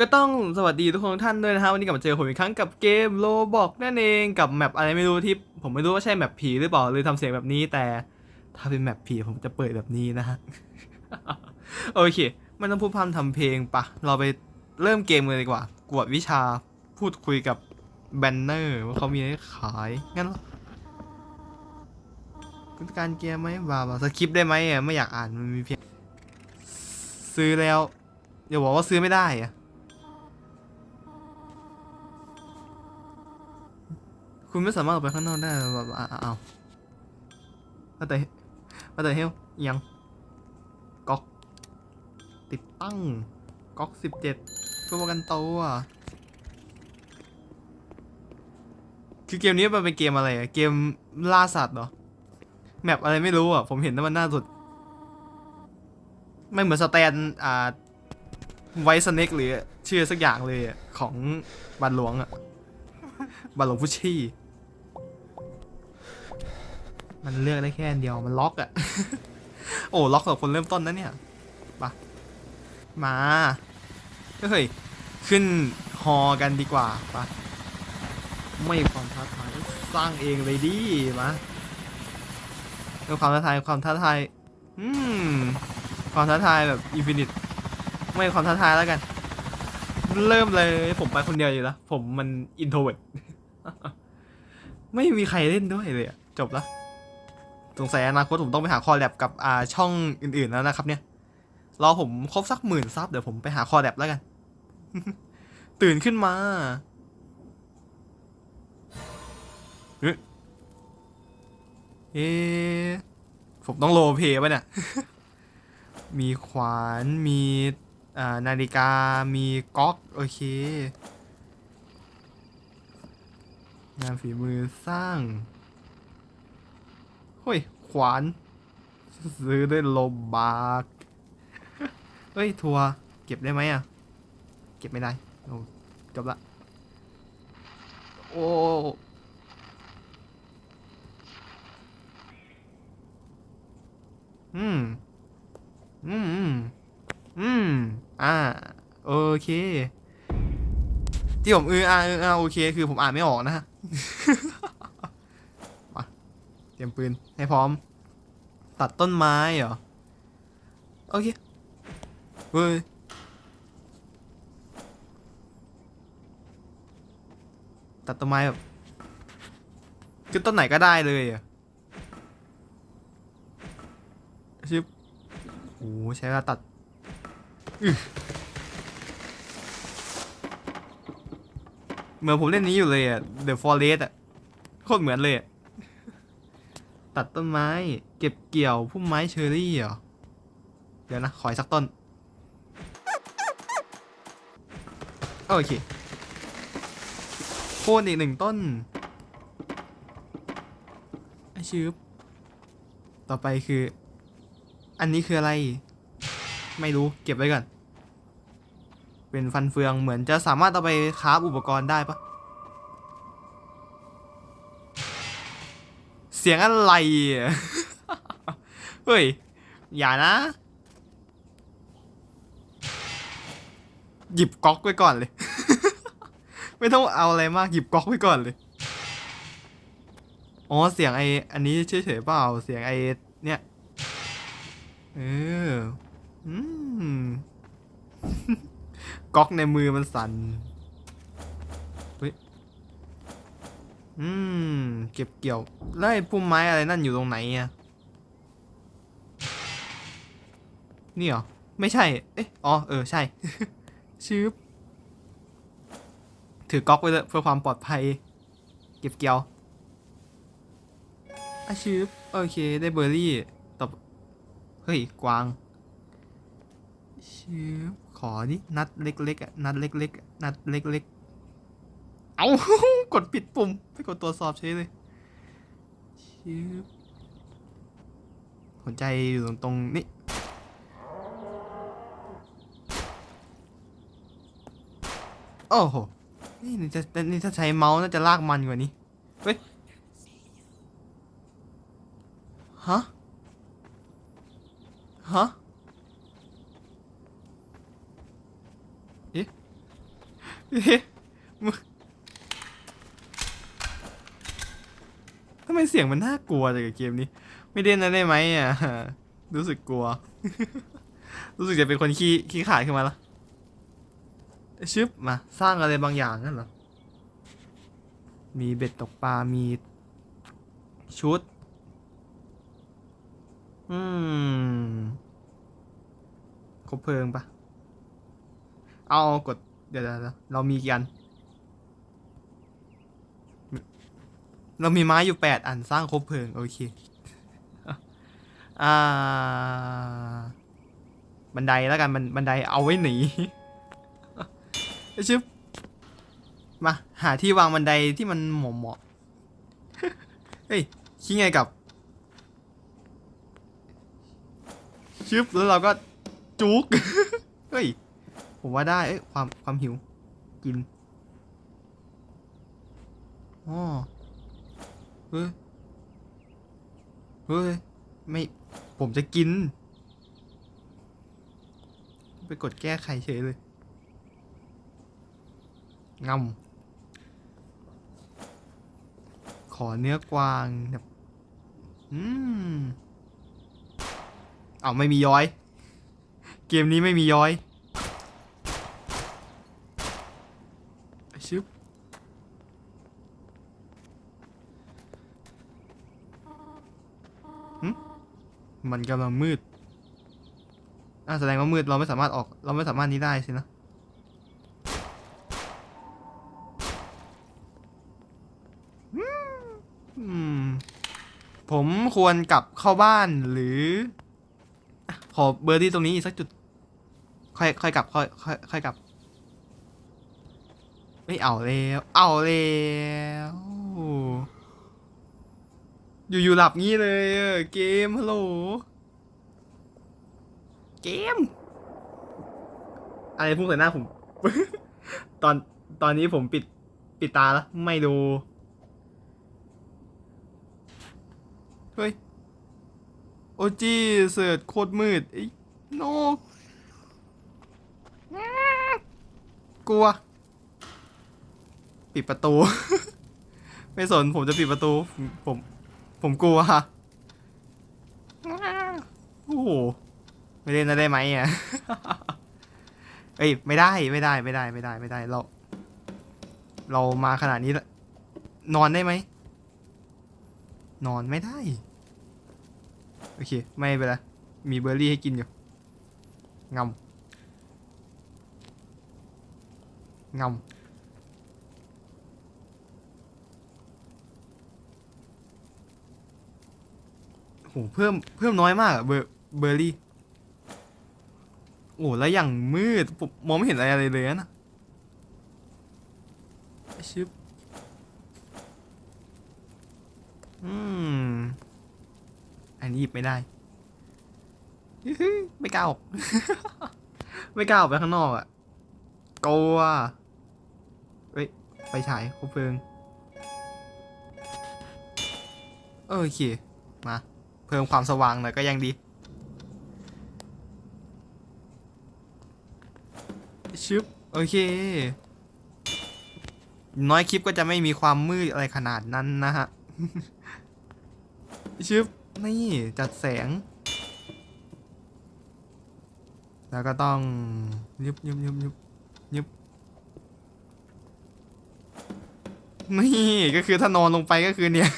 ก็ต้องสวัสดีทุกคนทุกท่านด้วยนะฮะวันนี้กลับมาเจอผมอีกครั้งกับเกมโลบอกนั่นเองกับแมปอะไรไม่รู้ที่ผมไม่รู้ว่าใช่แมปผีหรือเปล่าเลยทำเสียงแบบนี้แต่ ถ้าเป็นแมปผีผมจะเปิดแบบนี้นะฮะโอเคไม่ต้องพูดพร่ำทำเพลงปะเราไปเริ่มเกมเลยดีกว่ากวดวิชาพูดคุยกับแบนเนอร์ว่าเขามีอะไรขายงั้นหรอคุณการเกมไหมบาบาสคริปได้ไหมอะไม่อยากอ่านมันมีเพียงซื้อแล้วอย่าบอกว่าซื้อไม่ได้อะ คุณไม่สามารถออกไปข้างนอกได้แบบอะอะเอาว่าแต่ว่าแต่เฮลยังก๊อกติดตั้งก๊อกสิบเจ็ดเพื่อป้องกันตัวคือเกมนี้มันเป็นเกมอะไรอะเกมล่าสัตว์เหรอแมปอะไรไม่รู้อะ ผมเห็นแล้วมันน่าสุด ไม่เหมือนสแตนอ่าไวสเน็กหรือชื่อสักอย่างเลยของบันหลวงอะบัลลงพุชี่ มันเลือกได้แค่อันเดียวมันล็อกอะ โอ้ล็อกสำหรับคนเริ่มต้นนะเนี่ยปะมาเฮ้ยขึ้นฮอกันดีกว่าปะไม่ความท้าทายสร้างเองเลยดิมาเรื่องความท้าทายความท้าทายอืมความท้าทายแบบอินฟินิตไม่ความท้าทายแล้วกัน เริ่มเลยผมไปคนเดียวอยู่แล้วผมมันอินโทรเวิร์ดไม่มีใครเล่นด้วยเลยอะจบแล้ว สงสัยอนาคตผมต้องไปหาคอแลบกับอ่าช่องอื่นๆแล้วนะครับ เนี่ยรอผมครบสักหมื่นซับเดี๋ยวผมไปหาคอแลบแล้วกัน ตื่นขึ้นมาเอ๊ะเอ๊ะผมต้องโลเพย์ป่ะเนี่ย มีขวาน มีอ่านาฬิกา มีก๊อก โอเค งานฝีมือสร้าง เฮ้ย ขวาน ซื้อได้โลบาร์กเฮ้ยทัวร์เก็บได้ไหมอะ เก็บไม่ได้โอ้จบละ โอ้อืม อืม อืม อ่า โอเค ที่ผมเอออ่าเอออ่าโอเค คือผมอ่านไม่ออกนะฮะ ปืนให้พร้อม ตัดต้นไม้เหรอ โอเคเฮ้ยตัดต้นไม้แบบคือต้นไหนก็ได้เลยอะชิบโอ้ใช้เวลาตัดเหมือนผมเล่นนี้อยู่เลยอะ The Forest อะ โคตรเหมือนเลยอะ ตัดต้นไม้ เก็บเกี่ยวพุ่มไม้เชอรี่เหรอ เดี๋ยวนะ ขออีกสักต้น โอเคโค่นอีกหนึ่งต้นไอชืบต่อไปคือ อันนี้คืออะไร ไม่รู้เก็บไว้ก่อน เป็นฟันเฟืองเหมือนจะสามารถเอาไปคราอุปกรณ์ได้ปะ เสียงอะไรเฮ้ย อย่านะ หยิบก๊อกไว้ก่อนเลย ไม่ต้องเอาอะไรมากหยิบก๊อกไว้ก่อนเลย อ๋อเสียงไออันนี้เฉยๆเปล่า เสียงไอเนี่ย เออ อืม ก๊อกในมือมันสั่น เฮ้ย อืม เก็บเกี่ยวแล้วไอ้พุ่มไม้อะไรนั่นอยู่ตรงไหนอะนี่เหรอ ไม่ใช่ เอ๊ะอ๋อ เออ ใช่ ชืบถือก๊อกไว้เลยเพื่อความปลอดภัย เก็บเกี่ยวอาชืบโอเค ได้เบอร์รี่ตบเฮ้ย กวางชืบขอนี่นัดเล็กๆนัดเล็กๆนัดเล็กๆ เอากดผิดปุ่มไปกดตรวจสอบเฉยเลยชืบหัวใจอยู่ตรงๆนี่โอ้โหนี่นี่จะนี่ถ้าใช้เมาส์น่าจะลากมันกว่านี้ เฮ้ย ฮะ ฮะ เอ๊ะ เอ๊ะำไมเสียงมันน่ากลัวจังกับเกมนี้ ไม่เล่นนะได้ไหมอะ รู้สึกกลัว รู้สึกจะเป็นคนขี้ขี้ขลาดขึ้นมาละชึบมา สร้างอะไรบางอย่างนั่นเหรอ มีเบ็ดตกปลา มีชุด อืมครบเพลิงปะ เอากด เดี๋ยวเดี๋ยวเดี๋ยวเรามีกี่อัน เรามีไม้อยู่แปดอันสร้างครบเพลิง โอเค อ่า บันไดแล้วกันมันบันไดเอาไว้หนีชึบมา หาที่วางบันไดที่มันเหมาะเหมาะเฮ้ย คิดไงกับชึบแล้วเราก็จุกเฮ้ย ผมว่าได้ เอ้ย ความความหิว กินอ๋อ เฮ้ย เฮ้ย ไม่ ผมจะกิน ไปกดแก้ไขเฉยเลยงำขอเนื้อกวางแบบอืมเอาไม่มีย้อย เกมนี้ไม่มีย้อยชึบ มันกำลังมืดอ่าแสดงว่ามืดเราไม่สามารถออก เราไม่สามารถนี้ได้สินะอืมผมควรกลับเข้าบ้านหรือ ขอเบอร์ที่ตรงนี้อีกสักจุด ค่อยค่อยกลับค่อยค่อยค่อยกลับไม่เอาแล้ว เอาแล้ว อยู่ๆหลับงี้เลยเออเกมฮัลโหลเกม อะไรพุ่งใส่หน้าผม ตอนตอนนี้ผมปิดปิดตาแล้วไม่ดู เฮ้ย โอจีเสิร์ชโคตรมืดไอ้โนกลัว ปิดประตู ไม่สนผมจะปิดประตูผม ผมกลัวโอ้โหไม่เล่นนะได้ไหมอะเอ้ยไม่ได้ไม่ได้ไม่ได้ไม่ได้ไม่ได้เรา เรามาขนาดนี้ล้วนอนได้ไหมนอนไม่ได้ โอเค ไม่เป็นไรมีเบอร์รี่ให้กินอยู่งำงำ โหเพิ่มเพิ่มน้อยมากเบอร์เบอร์รี่โอ้แล้วอย่างมืดผมมองไม่เห็นอะไรเลยนะชึบอืมอันนี้หยิบไม่ได้ไม่กล้าออก ไม่กล้าออกไปข้างนอกอะกลัวเฮ้ยไฟฉายคบเพลิงโอเค มา พิ่มความสว่างหน่อยก็ยังดีชึบโอเค น้อยคลิปก็จะไม่มีความมืดอะไรขนาดนั้นนะฮะชึบนี่จัดแสง แล้วก็ต้องยุบยุบยุบยุบยุบนี่ก็คือถ้านอนลงไปก็คือเนี่ย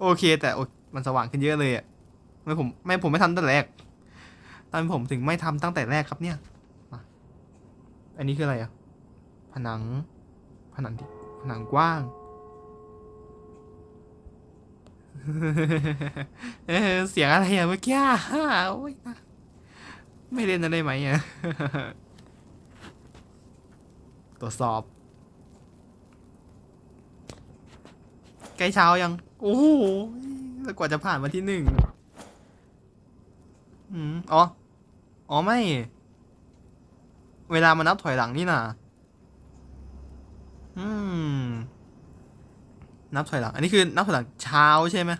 โอเคแต่โอ มันสว่างขึ้นเยอะเลยอะไม่ผมไม่ผมไม่ทำตั้งแต่แรกตอนผมถึงไม่ทำตั้งแต่แรกครับเนี่ยมาอันนี้คืออะไรอะผนัง ผนังที่ผนังกว้างเออเสียงอะไรอะเมื่อกี้โอ้ยไม่เล่นนะได้ไหมอะตรวจสอบ ใกล้เช้ายัง โอ้โห แล้วกว่าจะผ่านมาที่หนึ่งอืมอ๋อ อ๋อไม่ เวลามันนับถอยหลังนี่นะอืม นับถอยหลัง อันนี้คือนับถอยหลังเช้าใช่ไหม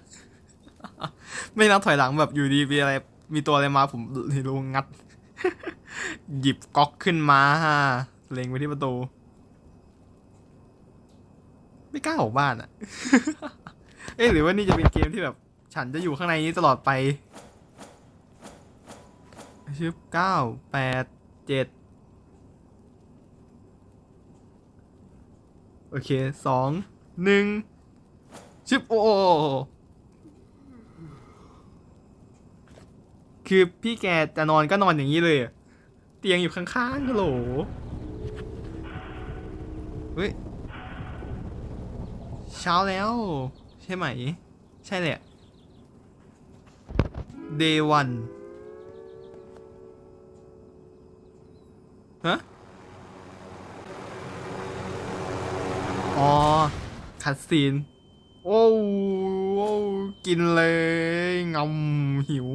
ไม่นับถอยหลังแบบอยู่ดีมีอะไร มีตัวอะไรมาผมเลยงงัด หยิบก๊อกขึ้นมาเล็งไปที่ประตู ไม่กล้าออกบ้านอะ เอ๊ะหรือว่านี่จะเป็นเกมที่แบบ ฉันจะอยู่ข้างในนี้ตลอดไปชึบเก้าแปดเจ็ดโอเคสองหนึ่งชึบโอ้คือพี่แกจะนอนก็นอนอย่างนี้เลย เตียงอยู่ข้างๆฮัลโหลเฮ้ยเช้าแล้ว ใช่ไหม ใช่แหละ day one ฮะ อ๋อ คัดซีน โอ้โอ้กินเลยงำหิว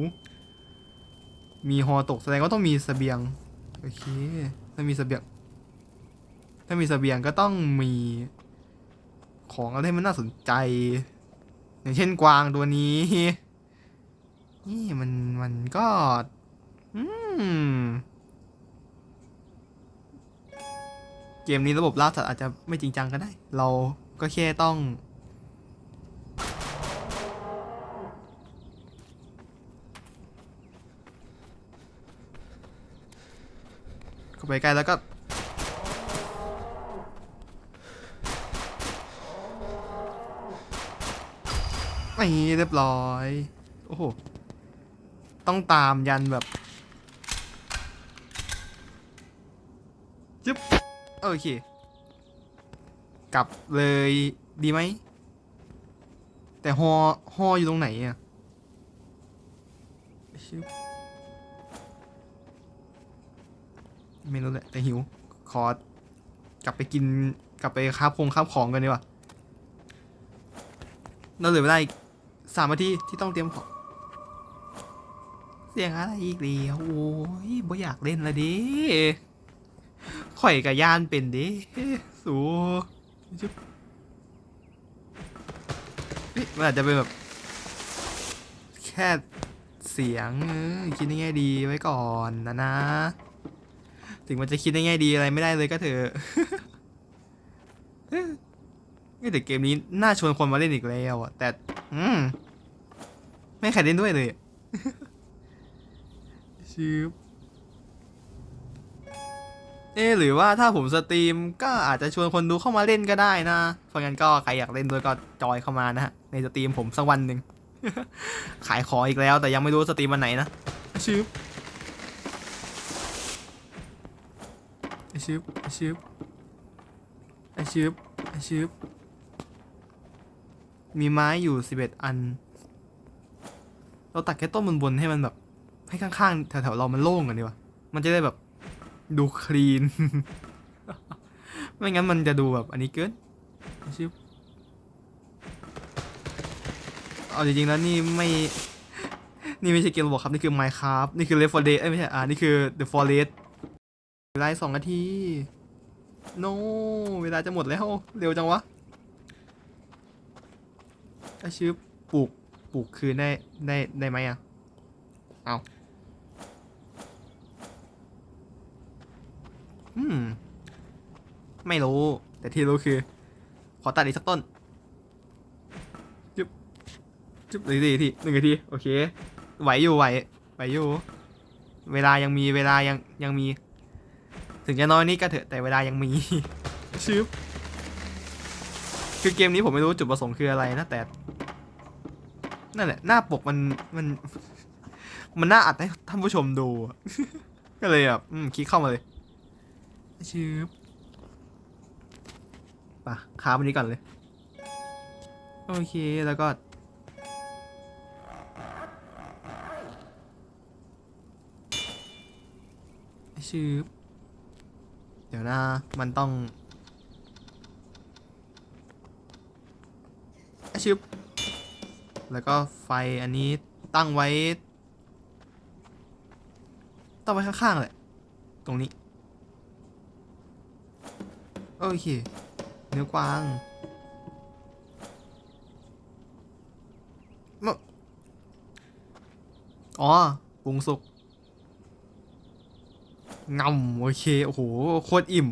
มีฮอตกแสดงว่าต้องมีเสบียง โอเค ถ้ามีเสบียง ถ้ามีเสบียงก็ต้องมีของอะไรที่มันน่าสนใจ อย่างเช่นกวางตัวนี้ นี่มันมันก็ อืม เกมนี้ระบบล่าสัตว์อาจจะไม่จริงจังก็ได้ เราก็แค่ต้อง เข้าไปใกล้แล้วก็ นี่เรียบร้อย โอ้โห ต้องตามยันแบบจึ๊บโอเค กลับเลยดีไหม แต่ฮอฮออยู่ตรงไหนอะไม่รู้แหละแต่หิว ขอกลับไปกิน กลับไปคาบคงคาบของกันดีกว่าเราเหลือเวลาอีก สามนาทีที่ต้องเตรียมของ เสียงอะไรอีกแล้วโอ้ยบ่อยากเล่นละดิข่อยกับย่านเป็นดิสูจุ๊บมันอาจจะเป็นแบบ แค่เสียงคิดในแง่ดีไว้ก่อนนะนะ ถึงมันจะคิดในแง่ดีอะไรไม่ได้เลยก็เถอะ เอ้ยแต่เกมนี้น่าชวนคนมาเล่นอีกแล้วอะแต่ อืม ไม่ใครเล่นด้วยเลยอะชิบเอ๊ะหรือว่าถ้าผมสตรีมก็อาจจะชวนคนดูเข้ามาเล่นก็ได้นะเพราะงั้นก็ใครอยากเล่นด้วยก็จอยเข้ามานะฮะในสตรีมผมสักวันหนึ่งขายของอีกแล้วแต่ยังไม่รู้สตรีมวันไหนนะชิบชิบชิบชิบชิบ มีไม้อยู่สิบเอ็ดอัน เราตัดแค่ต้นบนๆให้มันแบบ ให้ข้างๆ แถวๆเรามันโล่งกันดีกว่ามันจะได้แบบดูคลีน ไม่งั้นมันจะดูแบบอันนี้เกินชิบเอาจริงๆแล้วนี่ไม่ นี่ไม่ใช่เกมระบบครับ นี่คือ Minecraft นี่คือ Left 4 Dead เอ้ยไม่ใช่ อ่า นี่คือ The Forest เวลาสองนาที no เวลาจะหมดแล้ว เร็วจังวะ ไอชื่อปลูกปลูกคืนได้ได้ได้ไหมอะ เอาอืม ไม่รู้ แต่ที่รู้คือ ขอตัดอีกสักต้น จุ๊บ จุ๊บหนึ่งทีหนึ่งที โอเค ไหวอยู่ไหว ไหวอยู่ เวลายังมี เวลายังยังมี ถึงจะน้อยนิดก็เถอะ แต่เวลายังมี ชึบ คือเกมนี้ผมไม่รู้จุดประสงค์คืออะไรนะแต่นั่นแหละหน้าปกมันมัน มันน่าอัดให้ท่านผู้ชมดูอะก็เลยแบบอืมคลิกเข้ามาเลยชืบปะค้าวันนี้ก่อนเลย โอเคแล้วก็ ชืบเดี๋ยวนะมันต้อง ชึบแล้วก็ไฟอันนี้ตั้งไว้ ตั้งไว้ข้างๆแหละ ตรงนี้ โอเค เนื้อกวางมะอ๋อปรุงสุกงำโอเค โอ้โห โคตรอิ่ม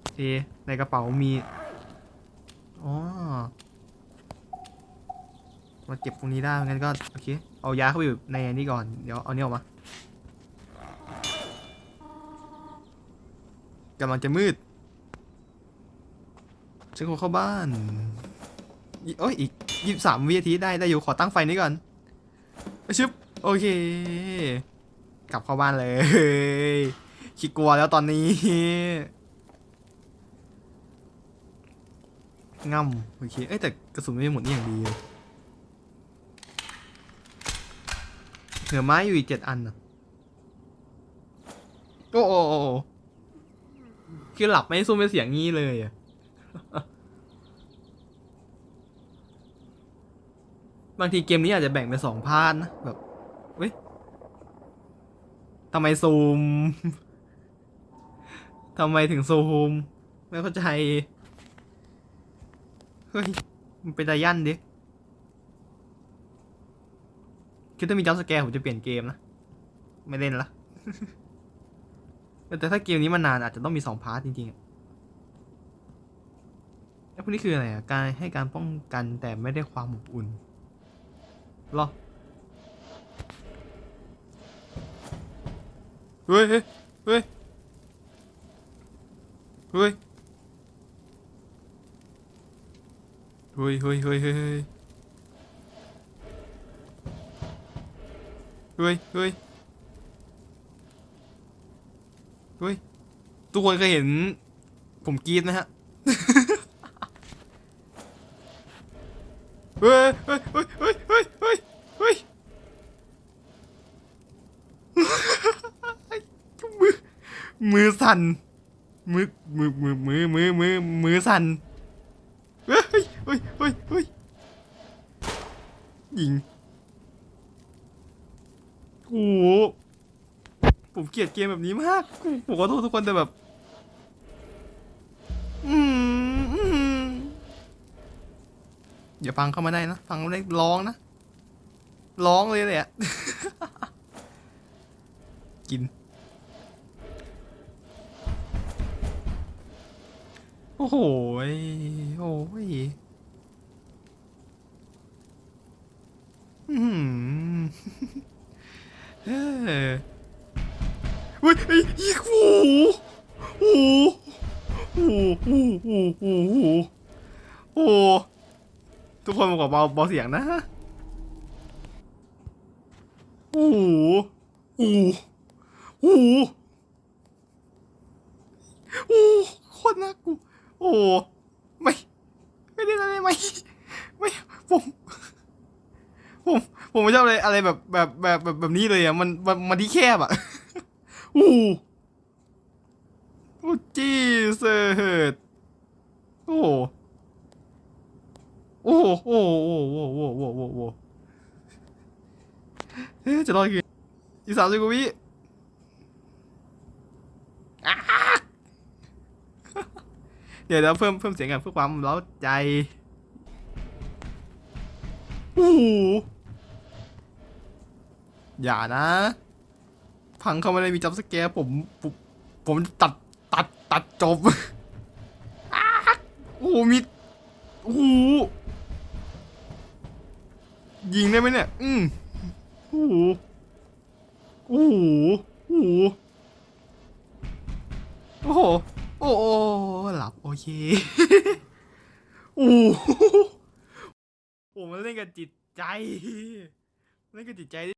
โอเคในกระเป๋ามี อ๋อมาเก็บตรงนี้ได้งั้นก็โอเค เอายาเข้าไปอยู่ในนี้ก่อน เดี๋ยวเอาเนี่ยออกมากำลังจะมืด ฉันขอเข้าบ้านอีโอ้ย อีกยี่สามวินาทีได้ ได้อยู่ ขอตั้งไฟนี้ก่อน ชึบ โอเค กลับเข้าบ้านเลย ขี้กลัวแล้วตอนนี้ ง่ำโอเคเอ้ยแต่กระสุนไม่หมดนี่อย่างดีเลยเหลือไม้อยู่อีกเจ็ดอันนะโอ้โอ้โอ้โคือหลับไม่สู้ไม่เสียงงี้เลยอะบางทีเกมนี้อาจจะแบ่งเป็นสองพาร์ทนะแบบเว้ยทำไมซูมทำไมถึงซูม ไม่เข้าใจ เฮ้ย มันเป็นไดยันดิคือถ้ามีจัมสแกร์ผมจะเปลี่ยนเกมนะ ไม่เล่นละ แต่ถ้าเกมนี้มันนานอาจจะต้องมีสองพาร์ทจริงๆอะแล้วพวกนี้คืออะไรอะ การให้การป้องกันแต่ไม่ได้ความอบอุ่นหรอ เฮ้ย เฮ้ย เฮ้ย เฮ้ยเฮ้ยเฮ้ยเฮ้ยเฮ้ยเฮ้ยเฮ้ยเฮ้ยทุกคนก็เห็น ผมกรีดนะฮะเฮ้ยเฮ้ยเฮ้ยเฮ้ยเฮ้ยเฮ้ยเฮ้ยมือมือสั่นมือมือมือมือมือมือสั่น เกลียดเกมแบบนี้มากผมขอโทษทุกคนแต่แบบอย่าฟังเข้ามาได้นะ ฟังเข้าได้ร้องนะ ร้องเลยเลยอะกิน โอ้โห โอ้ยอืมเออ ยเฮ้ยอีกโอ้โหโอ้โหโอ้โหโอ้โอ้ทุกคนบอเบาเบาเสียงนะโอ้โหโอ้โหโอ้โอ้คตรน่ากลัวโอ้ไม่ ไม่ได้อะไรไหมไม่ผมผมผมไม่ชอบอะไรอะไรแบบแบบแบบแบบแบบนี้เลยอะมันมันมันที่แคบอะ โอ้โห Ooh. Oh, Jesus. Oh. Oh, oh, oh, oh, oh, oh, oh, oh. เฮ้จะรอดกี่อีสามสิบกว่าวิเดี๋ยวเราเพิ่มเพิ่มเสียงกันเพื่อความเล้าใจโอ้โหอย่านะ พังเข้ามาในมีจับสแกร์ผมผมผมตัดตัดตัดจบโอ้มีโอ้ยิงได้ไหมเนี่ย อืมโอ้โหโอ้โหโอ้โหโอ้โหโอ้โหหลับโอเคโอ้โหมันเล่นกับจิตใจ เล่นกับจิตใจ